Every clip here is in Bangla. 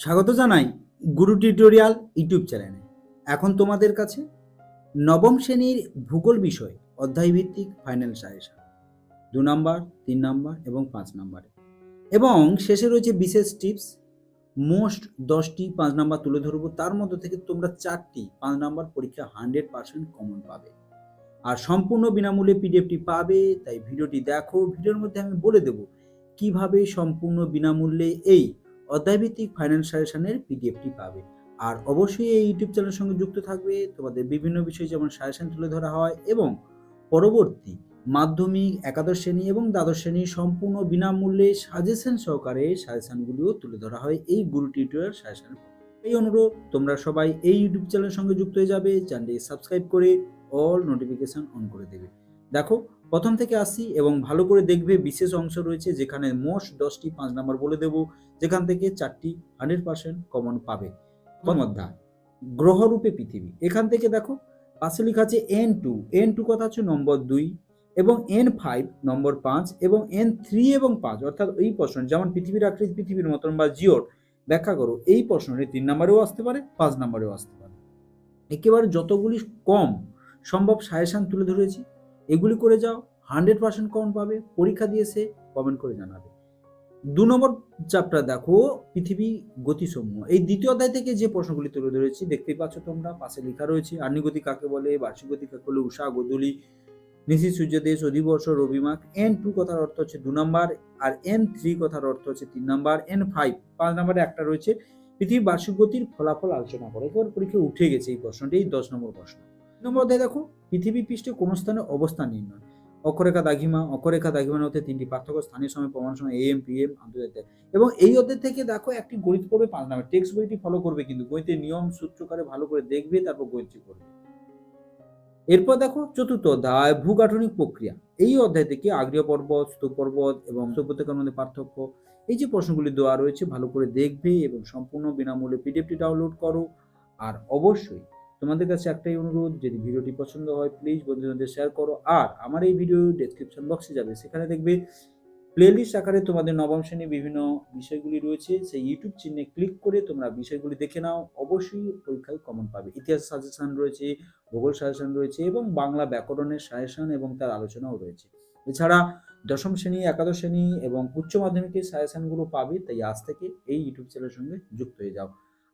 স্বাগত জানাই গুরু টিউটোরিয়াল ইউটিউব চ্যানেলে। এখন তোমাদের কাছে নবম শ্রেণির ভূগোল বিষয়, অধ্যায়ভিত্তিক ফাইনাল সাজেশন। দু নম্বর, তিন নম্বর এবং পাঁচ নম্বরে। এবং শেষে রয়েছে বিশেষ টিপস। মোস্ট দশটি, পাঁচ নাম্বার তুলে ধরবো। তার মধ্যে থেকে তোমরা চারটি, পাঁচ নাম্বার পরীক্ষা হান্ড্রেড পার্সেন্ট কমন পাবে। আর সম্পূর্ণ বিনামূল্যে পিডিএফটি পাবে, তাই ভিডিওটি দেখো। ভিডিওর মধ্যে আমি বলে দেবো কীভাবে সম্পূর্ণ বিনামূল্যে এই অধ্যায়ভিত্তিক ফাইন্যান্স সাজেশনের পিডিএফটি পাবে। আর অবশ্যই এই ইউটিউব চ্যানেলের সঙ্গে যুক্ত থাকবে। তোমাদের বিভিন্ন বিষয় যেমন সাজেশন তুলে ধরা হয় এবং পরবর্তী মাধ্যমিক, একাদশ শ্রেণি এবং দ্বাদশ শ্রেণি সম্পূর্ণ বিনামূল্যে সাজেশন সহকারে সাজেশনগুলিও তুলে ধরা হয় এই গুরু টিউটোরিয়াল সাজেশন এই অনুরোধ, তোমরা সবাই এই ইউটিউব চ্যানেলের সঙ্গে যুক্ত হয়ে যাবে। চ্যানেলটি সাবস্ক্রাইব করে অল নোটিফিকেশন অন করে দেবে। দেখো প্রথম থেকে আসি এবং ভালো করে দেখবে বিশেষ অংশ রয়েছে যেখানে মোস্ট দশটি পাঁচ নাম্বার বলে দেব যেখান থেকে চারটি হান্ড্রেড পার্সেন্ট কমন পাবে। প্রথম অধ্যায় গ্রহরূপে পৃথিবী। এখান থেকে দেখো পাশে লেখা আছে এন টু এন টু কথা হচ্ছে নম্বর দুই এবং এন ফাইভ নম্বর পাঁচ এবং এন থ্রি এবং পাঁচ। অর্থাৎ এই প্রশ্ন যেমন পৃথিবীর আকৃতি পৃথিবীর মতন বা জিওর ব্যাখ্যা করো এই প্রশ্নটি তিন নম্বরেও আসতে পারে পাঁচ নম্বরেও আসতে পারে। একেবারে যতগুলি কম সম্ভব সাজেশন তুলে ধরেছি। এগুলি করে যাও হান্ড্রেড পার্সেন্ট কমন পাবে, পরীক্ষা দিয়ে সে কমেন্ট করে জানাবে। দু নম্বর চাপটা দেখো, পৃথিবী গতিসমূহ। এই দ্বিতীয় অধ্যায় থেকে যে প্রশ্নগুলি তুলে ধরেছি, দেখতেই পাচ্ছ তোমরা, পাশে লেখা রয়েছে আর্নিগতি কাকে বলে, বার্ষিক গতি কাকে বলে, উষা, গোধূলি, নিশি, সূর্যদেশ, অধিবর্ষ রবিমাক এন টু কথার অর্থ হচ্ছে দু নম্বর, আর এন থ্রি কথার অর্থ হচ্ছে তিন নম্বর এন ফাইভ পাঁচ নম্বরে একটা রয়েছে, পৃথিবীর বার্ষিক গতির ফলাফল আলোচনা করে। এবার পরীক্ষায় উঠে গেছে এই প্রশ্নটি, এই দশ নম্বর প্রশ্ন। নম্বর অধ্যায় দেখো, পৃথিবী পৃষ্ঠে কোন স্থানে অবস্থান নির্ণয়। অক্ষরেখা দাগিমা অক্ষরেখা দাগিমার মধ্যে তিনটি পার্থক্য, স্থানীয় সময়, প্রমাণ সময় এম পি এম আন্তর্জাতিক। এবং এই অধ্যায় থেকে দেখো একটি গণিত করবে পাঁচ নাম্বার। টেক্সট বইটি ফলো করবে কিন্তু, গণিতের নিয়ম, সূত্রকারে ভালো করে দেখবে, তারপর গণিতটি করবে এরপর দেখো চতুর্থ অধ্যায়, ভূগাঠনিক প্রক্রিয়া। এই অধ্যায় থেকে আগ্নেয় পর্বত, স্তূপ পর্বত এবং উপত্যকার মধ্যে পার্থক্য। এই যে প্রশ্নগুলি দেওয়া রয়েছে, ভালো করে দেখবে এবং সম্পূর্ণ বিনামূল্যে পিডিএফটি ডাউনলোড করো। আর অবশ্যই তোমাদের কাছে একটাই অনুরোধ, যদি ভিডিওটি পছন্দ হয় প্লিজ বন্ধুদের শেয়ার করো। আর আমার এই ভিডিও ডেসক্রিপশন বক্সে যাবে। সেখানে দেখবে প্লেলিস্ট আকারে তোমাদের নবম শ্রেণির বিভিন্ন বিষয়গুলি রয়েছে। সেই ইউটিউব চিহ্নে ক্লিক করে তোমরা বিষয়গুলি দেখে নাও। অবশ্যই পরীক্ষায় কমন পাবে। ইতিহাস সাজেশন রয়েছে, ভূগোল সাজেশন রয়েছে এবং বাংলা ব্যাকরণের সাজেশন এবং তার আলোচনাও রয়েছে। এছাড়া দশম শ্রেণি, একাদশ শ্রেণি এবং উচ্চ মাধ্যমিকের সাজেশনগুলো পাবে। তাই আজ থেকে এই ইউটিউব চ্যানেলের সঙ্গে যুক্ত হয়ে যাও।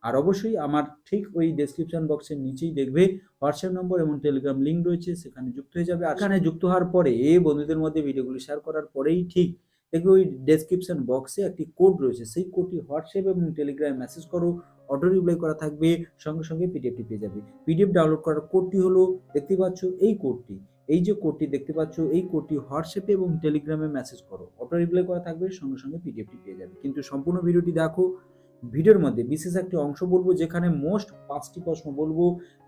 আর অবশ্যই আমার ঠিক ওই ডেসক্রিপশন বক্সের নিচেই দেখবে হোয়াটসঅ্যাপ নম্বর এবং টেলিগ্রাম লিঙ্ক রয়েছে, সেখানে যুক্ত হয়ে যাবে। আর এখানে যুক্ত হওয়ার পরে এ বন্ধুদের মধ্যে ভিডিওগুলি শেয়ার করার পরেই ঠিক দেখবে ওই ডেসক্রিপশন বক্সে একটি কোড রয়েছে। সেই কোডটি হোয়াটসঅ্যাপ এবং টেলিগ্রামে মেসেজ করো অটো রিপ্লাই করা থাকবে, সঙ্গে সঙ্গে পিডিএফটি পেয়ে যাবে। পিডিএফ ডাউনলোড করার কোডটি হলো, দেখতে পাচ্ছ এই কোডটি এই যে কোডটি দেখতে পাচ্ছ, এই কোডটি হোয়াটসঅ্যাপে এবং টেলিগ্রামে মেসেজ করো। অটো রিপ্লাই করা থাকবে, সঙ্গে সঙ্গে পিডিএফটি পেয়ে যাবে। কিন্তু সম্পূর্ণ ভিডিওটি দেখো ভিডিওর মধ্যে বিশেষ একটি অংশ বলব যেখানে মোস্ট পাঁচটি প্রশ্ন বলব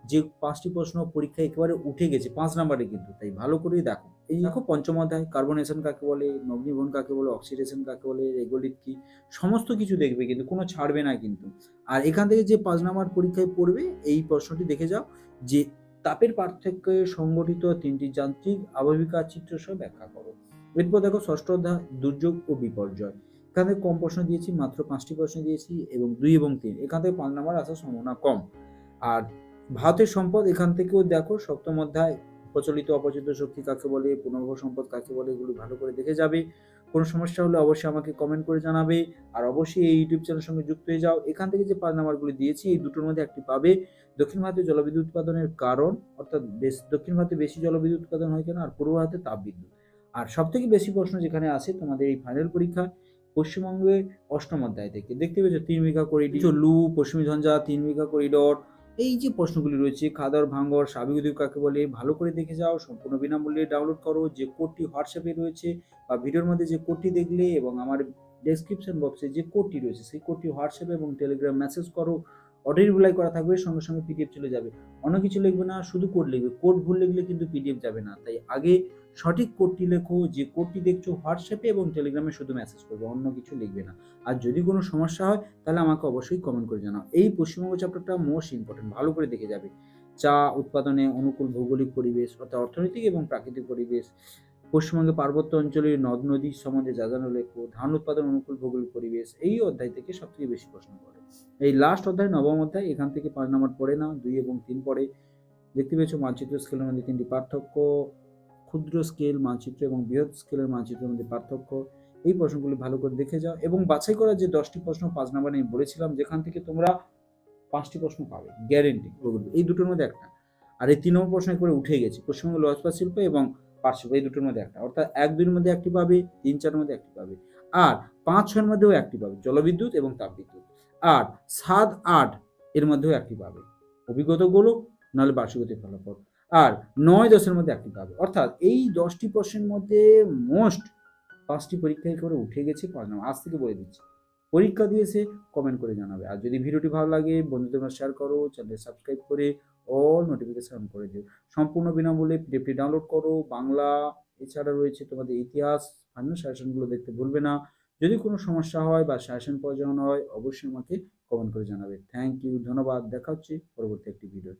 যে পাঁচটি প্রশ্ন পরীক্ষা একেবারে উঠে গেছে, পাঁচ নাম্বারে কিন্তু। তাই ভালো করেই দেখো। এই দেখো পঞ্চম অধ্যায় কার্বনেশন কাকে বলে নগ্নিভন কাকে বলে অক্সিডেশন কাকে বলে রেগোলিত কি, সমস্ত কিছু দেখবে কিন্তু, কোনো ছাড়বে না কিন্তু। আর এখান থেকে যে পাঁচ নাম্বার পরীক্ষায় পড়বে, এই প্রশ্নটি দেখে যাও যে তাপের পার্থক্যে সংগঠিত তিনটি যান্ত্রিক আবহাবিকা চিত্র সহ ব্যাখ্যা করো। এরপর দেখো ষষ্ঠ অধ্যায়, দুর্যোগ ও বিপর্যয়। এখান থেকে কম প্রশ্ন দিয়েছি, মাত্র পাঁচটি প্রশ্ন দিয়েছি এবং দুই এবং তিন। এখান থেকে পাঁচ নাম্বার আসার সম্ভাবনা কম। আর ভারতের সম্পদ এখান থেকেও দেখো, সপ্তম অধ্যায়, প্রচলিত অপচিত শক্তি কাকে বলে পুনর্ভর সম্পদ কাকে বলে, এগুলো ভালো করে দেখে যাবে। কোনো সমস্যা হলে অবশ্যই আমাকে কমেন্ট করে জানাবে। আর অবশ্যই এই ইউটিউব চ্যানেলের সঙ্গে যুক্ত হয়ে যাও। এখান থেকে যে পাঁচ নাম্বারগুলি দিয়েছি, এই দুটোর মধ্যে একটি পাবে। দক্ষিণ ভারতে জলবিদ্যুৎ উৎপাদনের কারণ, অর্থাৎ বেশ, দক্ষিণ ভারতে বেশি জলবিদ্যুৎ উৎপাদন হয় কেন? আর পূর্ব ভারতে তাপবিদ্যুৎ। আর সব থেকে বেশি প্রশ্ন যেখানে আসে তোমাদের এই ফাইনাল পরীক্ষা। পশ্চিমবঙ্গের অষ্টম অধ্যায় থেকে। দেখতে পেয়েছ তিন বিঘা করিডোর লু পশ্চিমী ঝঞ্ঝা তিন বিঘা করিডোর এই যে প্রশ্নগুলি রয়েছে খাদর ভাঙ্গর সাবিগুদি কাকে বলে ভালো করে দেখে যাও সম্পূর্ণ বিনামূল্যে ডাউনলোড করো যে কোডটি হোয়াটসঅ্যাপে রয়েছে বা ভিডিওর মধ্যে যে কোডটি দেখলে এবং আমার ডেসক্রিপশন বক্সে যে কোডটি রয়েছে সেই কোডটি হোয়াটসঅ্যাপে এবং টেলিগ্রাম মেসেজ করো। অটো রিপ্লাই করা থাকবে, সঙ্গে সঙ্গে পিডিএফ চলে যাবে। অন্য কিছু লিখবে না, শুধু কোড লিখবে। কোড ভুল লিখলে কিন্তু পিডিএফ যাবে না। তাই আগে সঠিক কোডটি লেখো, যে কোডটি দেখছ হোয়াটসঅ্যাপে এবং টেলিগ্রামে শুধু মেসেজ করবে, অন্য কিছু লিখবে না। আর যদি কোনো সমস্যা হয়, তাহলে আমাকে অবশ্যই কমেন্ট করে জানাও। এই পশ্চিমবঙ্গ চ্যাপ্টারটা মোস্ট ইম্পর্টেন্ট ভালো করে দেখে যাবে। চা, উৎপাদনে অনুকূল ভৌগোলিক পরিবেশ, অর্থাৎ অর্থনৈতিক এবং প্রাকৃতিক পরিবেশ পশ্চিমবঙ্গে পার্বত্য অঞ্চলের নদ নদী সম্বন্ধে যা জানো লেখো, ধান উৎপাদন অনুকূল ভৌগোলিক পরিবেশ, এই অধ্যায় থেকে সব থেকে বেশি প্রশ্ন করে এই লাস্ট অধ্যায়, নবম অধ্যায়, এখান থেকে পাঁচ নম্বর পড়ে না দুই এবং তিন পড়ে। দেখতে পেয়েছ মানচিত্র স্কেলের মধ্যে তিনটি পার্থক্য, ক্ষুদ্র স্কেল মানচিত্র এবং বৃহৎ স্কেলের মানচিত্রের মধ্যে পার্থক্য। এই প্রশ্নগুলি ভালো করে দেখে যাও এবং বাছাই করা যে দশটি প্রশ্ন, পাঁচ নাম্বার আমি বলেছিলাম, যেখান থেকে তোমরা পাঁচটি প্রশ্ন পাবে গ্যারেন্টি এই দুটোর মধ্যে একটা। আর এই তিন নম্বর প্রশ্ন করে উঠে গেছে পশ্চিমবঙ্গ লৌহ ইস্পাত শিল্প এবং শিল্প এই দুটোর মধ্যে একটা। অর্থাৎ এক দুইয়ের মধ্যে একটি পাবে, তিন চারের মধ্যে একটি পাবে। আর পাঁচ ছয়ের মধ্যেও একটি পাবে, জলবিদ্যুৎ এবং তাপবিদ্যুৎ। আর সাত আট এর মধ্যেও একটি পাবে। অভিজ্ঞতা গোলক নাহলে বার্ষিকতি ফলাফল। আর নয় দশের মধ্যে একটি পাবে। অর্থাৎ এই দশটি প্রশ্নের মধ্যে মোস্ট পাঁচটি পরীক্ষায় করে উঠে গেছে পাঁচ নম্বর। আজ থেকে বলে দিচ্ছি। পরীক্ষা দিয়েছে কমেন্ট করে জানাবে। আর যদি ভিডিওটি ভালো লাগে, বন্ধুদের শেয়ার করো চ্যানেল সাবস্ক্রাইব করে অল নোটিফিকেশন অন করে দিও। সম্পূর্ণ বিনামূল্যে পিডিএফটি ডাউনলোড করো। বাংলা এছাড়া রয়েছে তোমাদের ইতিহাস ফাইনাল সাজেশনগুলো দেখতে ভুলবে না। যদি কোনো সমস্যা হয় বা সাজেশন প্রয়োজন হয়, অবশ্যই আমাকে কমেন্ট করে জানাবে। থ্যাংক ইউ ধন্যবাদ। দেখা হচ্ছে পরবর্তী একটি ভিডিও